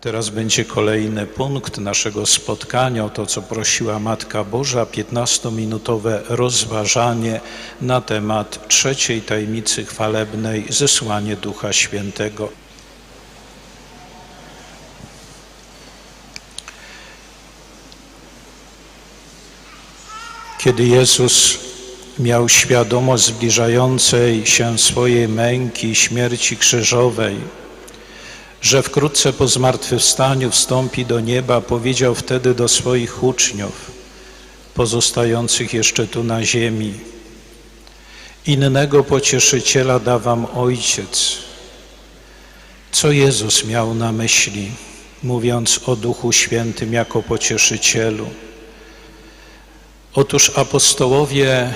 Teraz będzie kolejny punkt naszego spotkania, o to co prosiła Matka Boża, 15-minutowe rozważanie na temat trzeciej tajemnicy chwalebnej, zesłanie Ducha Świętego. Kiedy Jezus miał świadomość zbliżającej się swojej męki, śmierci krzyżowej, że wkrótce po zmartwychwstaniu wstąpi do nieba, powiedział wtedy do swoich uczniów, pozostających jeszcze tu na ziemi: Innego pocieszyciela da wam Ojciec. Co Jezus miał na myśli, mówiąc o Duchu Świętym jako pocieszycielu? Otóż apostołowie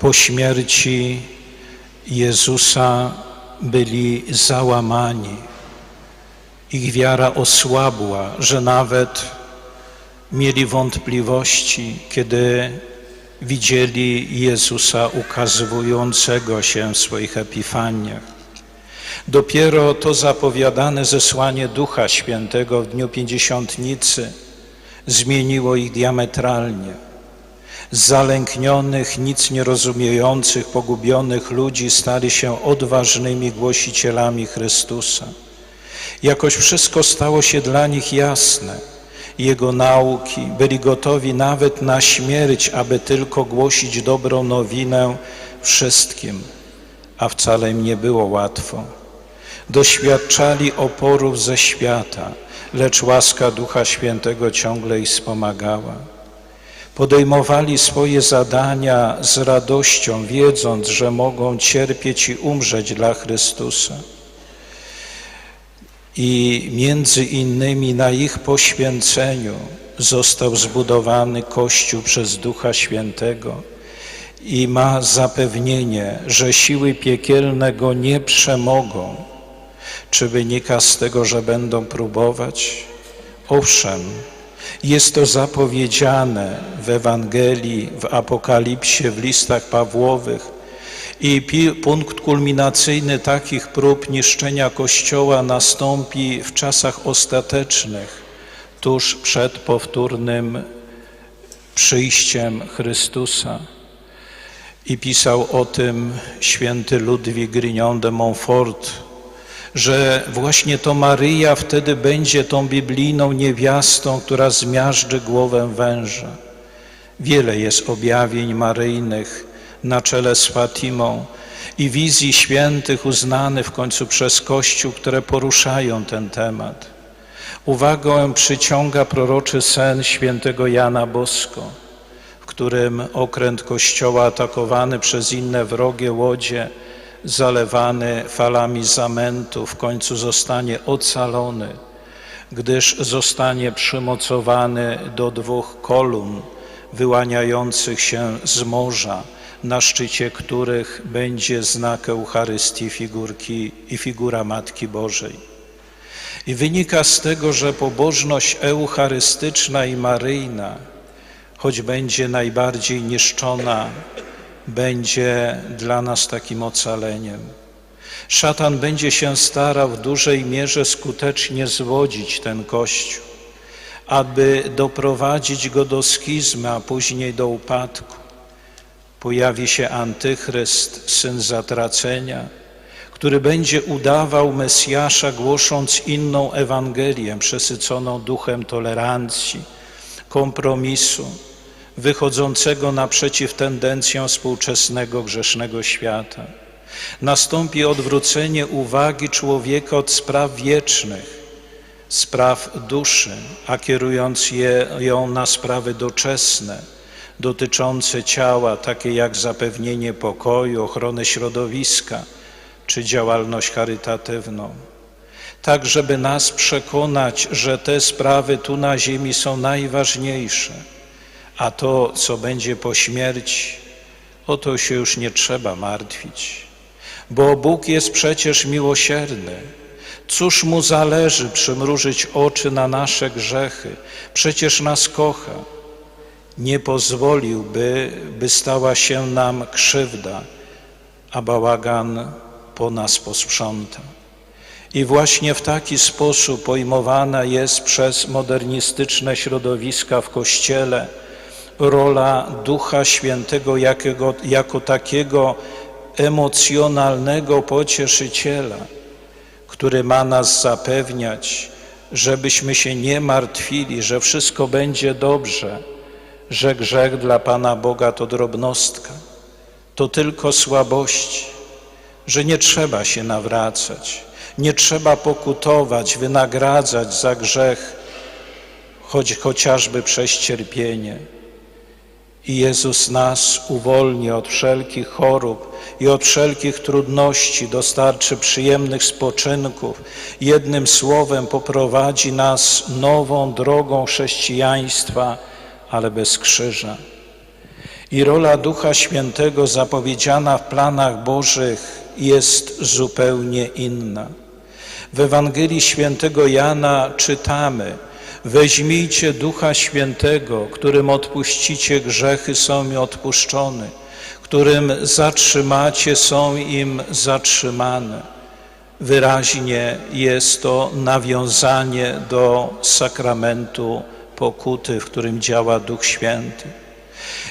po śmierci Jezusa byli załamani. Ich wiara osłabła, że nawet mieli wątpliwości, kiedy widzieli Jezusa ukazującego się w swoich epifaniach. Dopiero to zapowiadane zesłanie Ducha Świętego w dniu Pięćdziesiątnicy zmieniło ich diametralnie. Z zalęknionych, nic nie rozumiejących, pogubionych ludzi stali się odważnymi głosicielami Chrystusa. Jakoś wszystko stało się dla nich jasne. Jego nauki byli gotowi nawet na śmierć, aby tylko głosić dobrą nowinę wszystkim, a wcale im nie było łatwo. Doświadczali oporów ze świata, lecz łaska Ducha Świętego ciągle ich wspomagała. Podejmowali swoje zadania z radością, wiedząc, że mogą cierpieć i umrzeć dla Chrystusa. I między innymi na ich poświęceniu został zbudowany Kościół przez Ducha Świętego i ma zapewnienie, że siły piekielne go nie przemogą. Czy wynika z tego, że będą próbować? Owszem, jest to zapowiedziane w Ewangelii, w Apokalipsie, w listach Pawłowych. I punkt kulminacyjny takich prób niszczenia Kościoła nastąpi w czasach ostatecznych, tuż przed powtórnym przyjściem Chrystusa. I pisał o tym święty Ludwik Grignon de Montfort, że właśnie to Maryja wtedy będzie tą biblijną niewiastą, która zmiażdży głowę węża. Wiele jest objawień maryjnych na czele z Fatimą i wizji świętych uznanych w końcu przez Kościół, które poruszają ten temat. Uwagę przyciąga proroczy sen świętego Jana Bosko, w którym okręt Kościoła atakowany przez inne wrogie łodzie zalewany falami zamętu, w końcu zostanie ocalony, gdyż zostanie przymocowany do dwóch kolumn wyłaniających się z morza, na szczycie których będzie znak Eucharystii figurki i figura Matki Bożej. I wynika z tego, że pobożność eucharystyczna i maryjna, choć będzie najbardziej niszczona będzie dla nas takim ocaleniem. Szatan będzie się starał w dużej mierze skutecznie zwodzić ten Kościół, aby doprowadzić go do schizmy, a później do upadku. Pojawi się antychryst, syn zatracenia, który będzie udawał Mesjasza, głosząc inną Ewangelię, przesyconą duchem tolerancji, kompromisu, wychodzącego naprzeciw tendencjom współczesnego grzesznego świata. Nastąpi odwrócenie uwagi człowieka od spraw wiecznych, spraw duszy, a kierując je, ją na sprawy doczesne, dotyczące ciała, takie jak zapewnienie pokoju, ochronę środowiska czy działalność charytatywną. Tak, żeby nas przekonać, że te sprawy tu na ziemi są najważniejsze a to, co będzie po śmierci, o to się już nie trzeba martwić, bo Bóg jest przecież miłosierny. Cóż mu zależy przymrużyć oczy na nasze grzechy? Przecież nas kocha. Nie pozwoliłby, by stała się nam krzywda, a bałagan po nas posprząta. I właśnie w taki sposób pojmowana jest przez modernistyczne środowiska w Kościele rola Ducha Świętego jakiego, jako takiego emocjonalnego pocieszyciela, który ma nas zapewniać, żebyśmy się nie martwili, że wszystko będzie dobrze, że grzech dla Pana Boga to drobnostka, to tylko słabości, że nie trzeba się nawracać, nie trzeba pokutować, wynagradzać za grzech, choć chociażby przez cierpienie. I Jezus nas uwolni od wszelkich chorób i od wszelkich trudności, dostarczy przyjemnych spoczynków. Jednym słowem poprowadzi nas nową drogą chrześcijaństwa, ale bez krzyża. I rola Ducha Świętego zapowiedziana w planach Bożych jest zupełnie inna. W Ewangelii Świętego Jana czytamy: Weźmijcie Ducha Świętego, którym odpuścicie grzechy, są mi odpuszczone, którym zatrzymacie, są im zatrzymane. Wyraźnie jest to nawiązanie do sakramentu pokuty, w którym działa Duch Święty.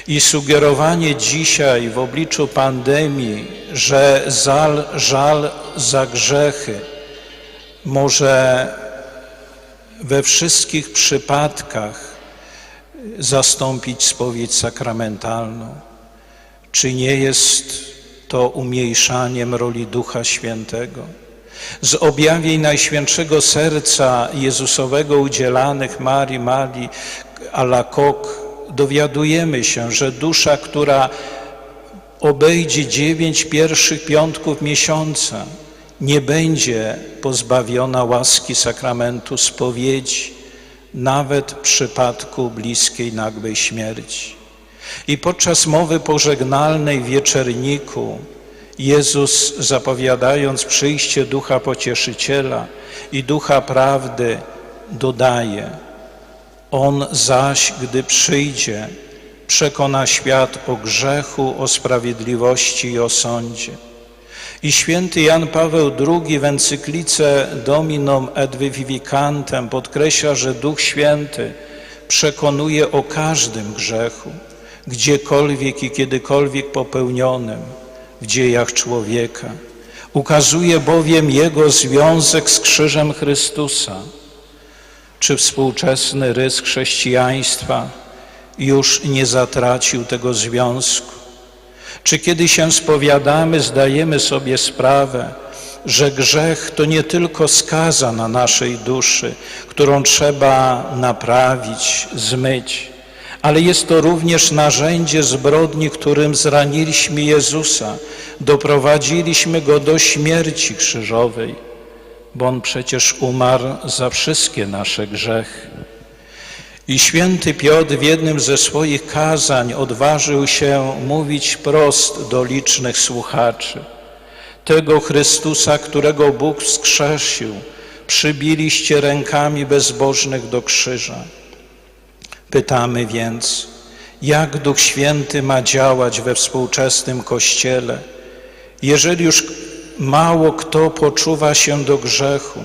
I sugerowanie dzisiaj w obliczu pandemii, że żal, żal za grzechy może we wszystkich przypadkach zastąpić spowiedź sakramentalną, czy nie jest to umniejszaniem roli Ducha Świętego? Z objawień Najświętszego Serca Jezusowego udzielanych Marii, Marii Alakok dowiadujemy się, że dusza, która obejdzie dziewięć pierwszych piątków miesiąca, nie będzie pozbawiona łaski sakramentu spowiedzi, nawet w przypadku bliskiej nagłej śmierci. I podczas mowy pożegnalnej w wieczerniku Jezus zapowiadając przyjście Ducha Pocieszyciela i Ducha Prawdy dodaje On zaś, gdy przyjdzie, przekona świat o grzechu, o sprawiedliwości i o sądzie. I święty Jan Paweł II w encyklice Dominum et Vivificantem podkreśla, że Duch Święty przekonuje o każdym grzechu, gdziekolwiek i kiedykolwiek popełnionym w dziejach człowieka. Ukazuje bowiem jego związek z krzyżem Chrystusa. Czy współczesny rys chrześcijaństwa już nie zatracił tego związku? Czy kiedy się spowiadamy, zdajemy sobie sprawę, że grzech to nie tylko skaza na naszej duszy, którą trzeba naprawić, zmyć, ale jest to również narzędzie zbrodni, którym zraniliśmy Jezusa, doprowadziliśmy Go do śmierci krzyżowej, bo On przecież umarł za wszystkie nasze grzechy. I święty Piotr w jednym ze swoich kazań odważył się mówić prost do licznych słuchaczy. Tego Chrystusa, którego Bóg wskrzesił, przybiliście rękami bezbożnych do krzyża. Pytamy więc, jak Duch Święty ma działać we współczesnym Kościele, jeżeli już mało kto poczuwa się do grzechu.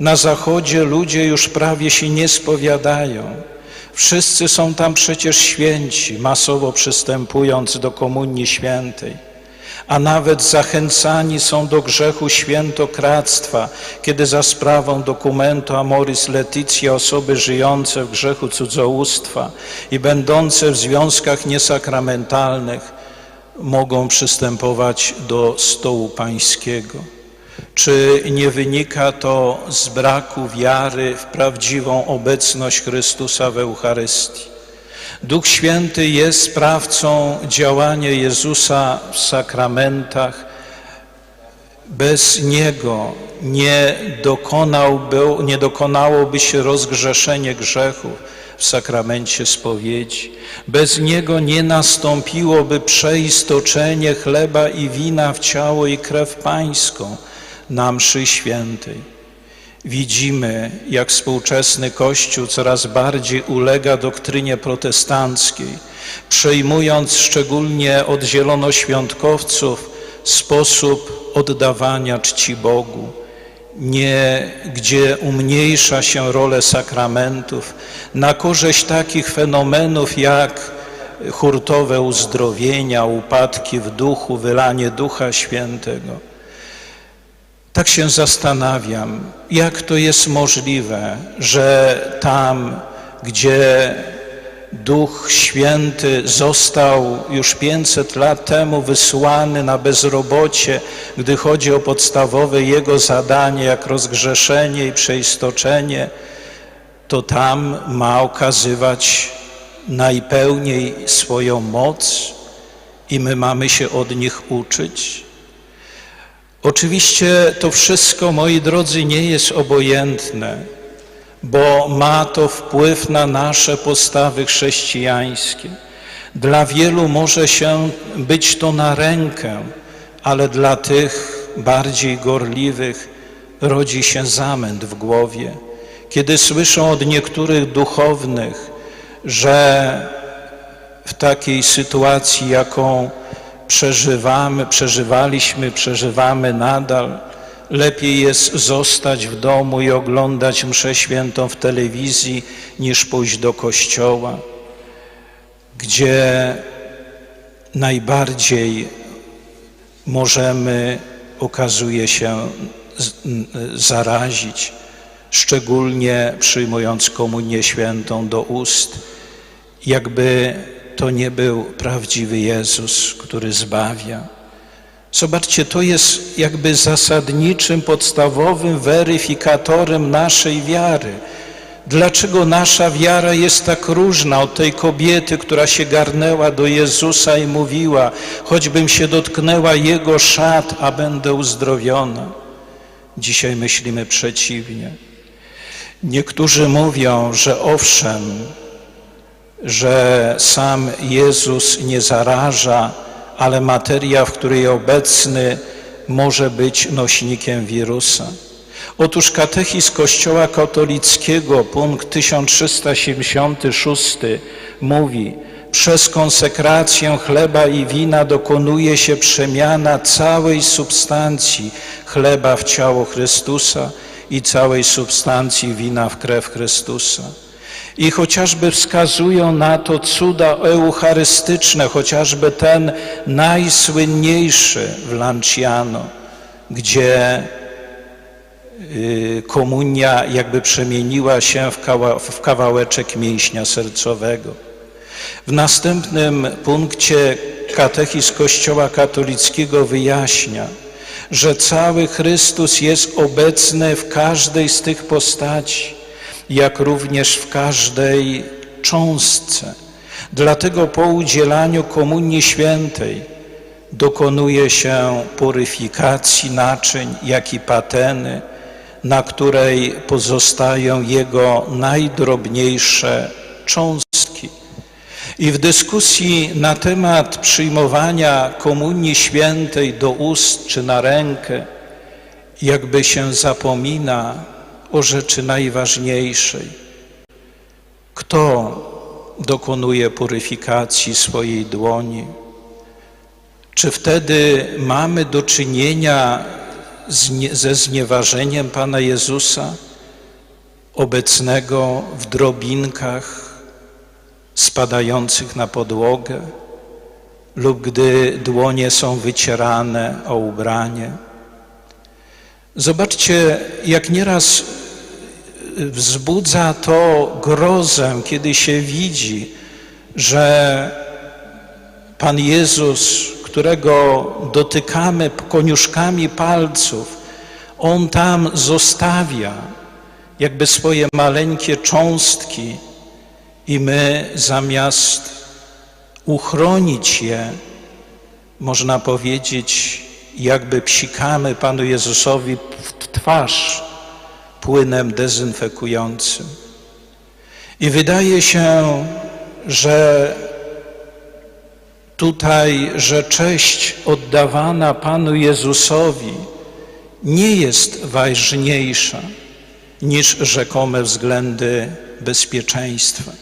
Na Zachodzie ludzie już prawie się nie spowiadają. Wszyscy są tam przecież święci, masowo przystępując do Komunii Świętej, a nawet zachęcani są do grzechu świętokradztwa, kiedy za sprawą dokumentu Amoris Leticia osoby żyjące w grzechu cudzołóstwa i będące w związkach niesakramentalnych mogą przystępować do stołu pańskiego. Czy nie wynika to z braku wiary w prawdziwą obecność Chrystusa w Eucharystii? Duch Święty jest sprawcą działania Jezusa w sakramentach. Bez Niego nie, dokonałby, nie dokonałoby się rozgrzeszenie grzechów w sakramencie spowiedzi. Bez Niego nie nastąpiłoby przeistoczenie chleba i wina w ciało i krew Pańską na mszy świętej. Widzimy, jak współczesny Kościół coraz bardziej ulega doktrynie protestanckiej, przejmując szczególnie od zielonoświątkowców sposób oddawania czci Bogu nie, gdzie umniejsza się rolę sakramentów na korzyść takich fenomenów jak hurtowe uzdrowienia, upadki w duchu, wylanie Ducha Świętego. Tak się zastanawiam, jak to jest możliwe, że tam, gdzie Duch Święty został już 500 lat temu wysłany na bezrobocie, gdy chodzi o podstawowe Jego zadanie, jak rozgrzeszenie i przeistoczenie, to tam ma okazywać najpełniej swoją moc i my mamy się od nich uczyć. Oczywiście to wszystko, moi drodzy, nie jest obojętne, bo ma to wpływ na nasze postawy chrześcijańskie. Dla wielu może się być to na rękę, ale dla tych bardziej gorliwych rodzi się zamęt w głowie. Kiedy słyszą od niektórych duchownych, że w takiej sytuacji, jaką przeżywamy, przeżywaliśmy, przeżywamy nadal, lepiej jest zostać w domu i oglądać mszę świętą w telewizji, niż pójść do kościoła, gdzie najbardziej możemy, okazuje się, zarazić, szczególnie przyjmując komunię świętą do ust, jakby to nie był prawdziwy Jezus, który zbawia. Zobaczcie, to jest jakby zasadniczym, podstawowym weryfikatorem naszej wiary. Dlaczego nasza wiara jest tak różna od tej kobiety, która się garnęła do Jezusa i mówiła: choćbym się dotknęła Jego szat, a będę uzdrowiona? Dzisiaj myślimy przeciwnie. Niektórzy mówią, że owszem, że sam Jezus nie zaraża, ale materia, w której obecny, może być nośnikiem wirusa. Otóż katechizm Kościoła katolickiego, punkt 1376 mówi, przez konsekrację chleba i wina dokonuje się przemiana całej substancji chleba w ciało Chrystusa i całej substancji wina w krew Chrystusa. I chociażby wskazują na to cuda eucharystyczne, chociażby ten najsłynniejszy w Lanciano, gdzie y, komunia jakby przemieniła się w, kawa, w kawałeczek mięśnia sercowego. W następnym punkcie katechizm Kościoła katolickiego wyjaśnia, że cały Chrystus jest obecny w każdej z tych postaci jak również w każdej cząstce. Dlatego po udzielaniu Komunii Świętej dokonuje się puryfikacji naczyń, jak i pateny, na której pozostają jego najdrobniejsze cząstki. I w dyskusji na temat przyjmowania Komunii Świętej do ust czy na rękę, jakby się zapomina o rzeczy najważniejszej. Kto dokonuje puryfikacji swojej dłoni? Czy wtedy mamy do czynienia ze znieważeniem Pana Jezusa, obecnego w drobinkach spadających na podłogę, lub gdy dłonie są wycierane o ubranie? Zobaczcie, jak nieraz wzbudza to grozę, kiedy się widzi, że Pan Jezus, którego dotykamy koniuszkami palców, On tam zostawia jakby swoje maleńkie cząstki i my zamiast uchronić je, można powiedzieć, jakby psikamy Panu Jezusowi w twarz, płynem dezynfekującym. I wydaje się, że tutaj, że cześć oddawana Panu Jezusowi nie jest ważniejsza niż rzekome względy bezpieczeństwa.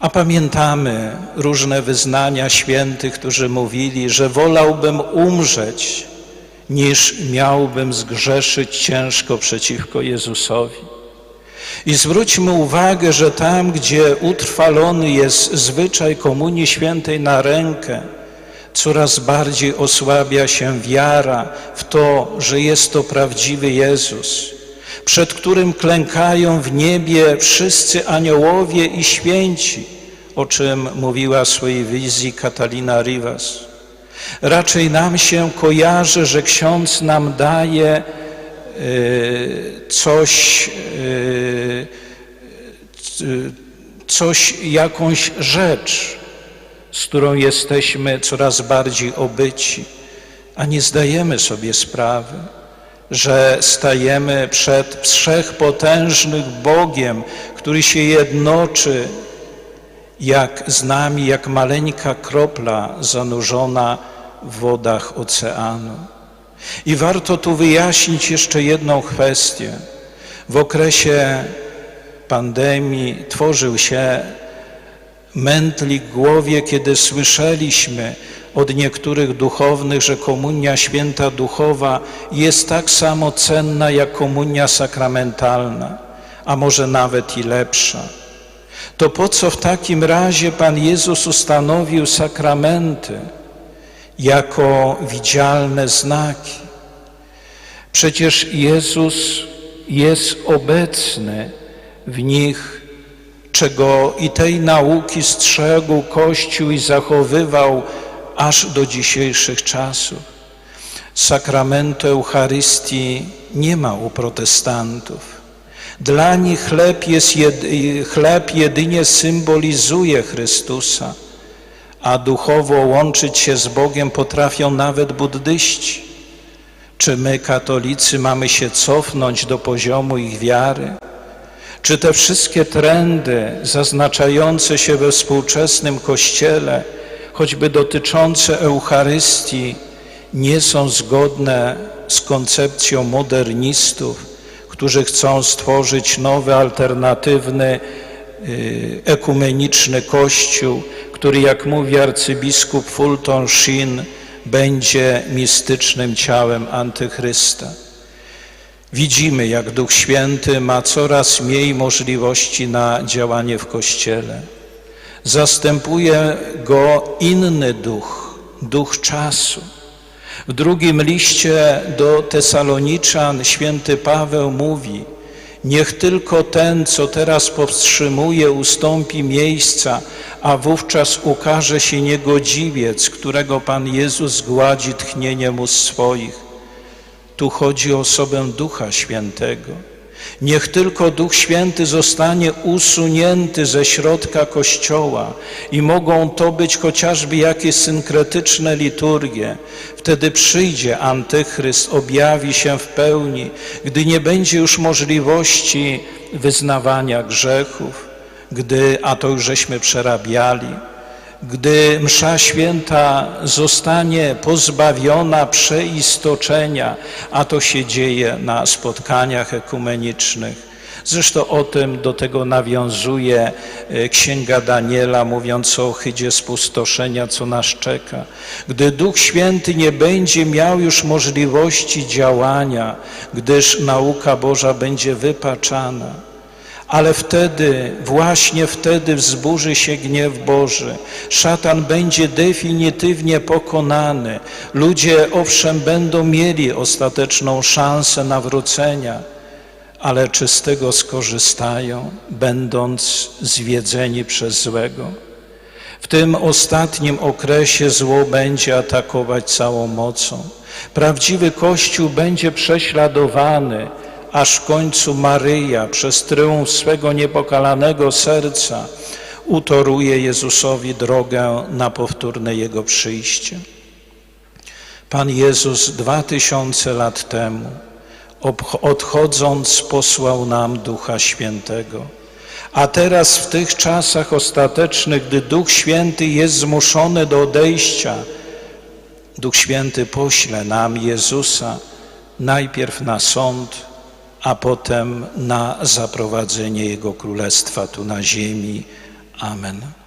A pamiętamy różne wyznania świętych, którzy mówili, że wolałbym umrzeć, niż miałbym zgrzeszyć ciężko przeciwko Jezusowi. I zwróćmy uwagę, że tam, gdzie utrwalony jest zwyczaj Komunii Świętej na rękę, coraz bardziej osłabia się wiara w to, że jest to prawdziwy Jezus, przed którym klękają w niebie wszyscy aniołowie i święci, o czym mówiła w swojej wizji Katalina Rivas. Raczej nam się kojarzy, że ksiądz nam daje y, coś, y, coś, jakąś rzecz, z którą jesteśmy coraz bardziej obyci, a nie zdajemy sobie sprawy, że stajemy przed wszechpotężnym Bogiem, który się jednoczy jak z nami, jak maleńka kropla zanurzona w wodach oceanu. I warto tu wyjaśnić jeszcze jedną kwestię. W okresie pandemii tworzył się mętlik głowie, kiedy słyszeliśmy od niektórych duchownych, że komunia święta duchowa jest tak samo cenna jak komunia sakramentalna, a może nawet i lepsza. To po co w takim razie Pan Jezus ustanowił sakramenty jako widzialne znaki? Przecież Jezus jest obecny w nich, czego i tej nauki strzegł Kościół i zachowywał aż do dzisiejszych czasów. Sakramentu Eucharystii nie ma u protestantów. Dla nich chleb, jest jed, chleb jedynie symbolizuje Chrystusa, a duchowo łączyć się z Bogiem potrafią nawet buddyści. Czy my, katolicy, mamy się cofnąć do poziomu ich wiary? Czy te wszystkie trendy zaznaczające się we współczesnym Kościele, choćby dotyczące Eucharystii, nie są zgodne z koncepcją modernistów, którzy chcą stworzyć nowy, alternatywny, y, ekumeniczny Kościół, który, jak mówi arcybiskup Fulton Sheen, będzie mistycznym ciałem Antychrysta. Widzimy, jak Duch Święty ma coraz mniej możliwości na działanie w Kościele. Zastępuje go inny duch, duch czasu. W drugim liście do Tesaloniczan święty Paweł mówi: Niech tylko ten, co teraz powstrzymuje, ustąpi miejsca, a wówczas ukaże się niegodziwiec, którego Pan Jezus zgładzi tchnieniem ust swoich. Tu chodzi o osobę Ducha Świętego. Niech tylko Duch Święty zostanie usunięty ze środka Kościoła i mogą to być chociażby jakieś synkretyczne liturgie. Wtedy przyjdzie Antychryst, objawi się w pełni, gdy nie będzie już możliwości wyznawania grzechów, gdy, a to już żeśmy przerabiali, gdy msza święta zostanie pozbawiona przeistoczenia, a to się dzieje na spotkaniach ekumenicznych. Zresztą o tym do tego nawiązuje e, Księga Daniela, mówiąc o ohydzie spustoszenia, co nas czeka. Gdy Duch Święty nie będzie miał już możliwości działania, gdyż nauka Boża będzie wypaczana ale wtedy, właśnie wtedy wzburzy się gniew Boży. Szatan będzie definitywnie pokonany. Ludzie owszem będą mieli ostateczną szansę nawrócenia, ale czy z tego skorzystają, będąc zwiedzeni przez złego? W tym ostatnim okresie zło będzie atakować całą mocą. Prawdziwy Kościół będzie prześladowany, aż w końcu Maryja przez tryumf swego niepokalanego serca utoruje Jezusowi drogę na powtórne Jego przyjście. Pan Jezus dwa tysiące lat temu, odchodząc, posłał nam Ducha Świętego. A teraz w tych czasach ostatecznych, gdy Duch Święty jest zmuszony do odejścia, Duch Święty pośle nam Jezusa najpierw na sąd, a potem na zaprowadzenie Jego Królestwa tu na ziemi. Amen.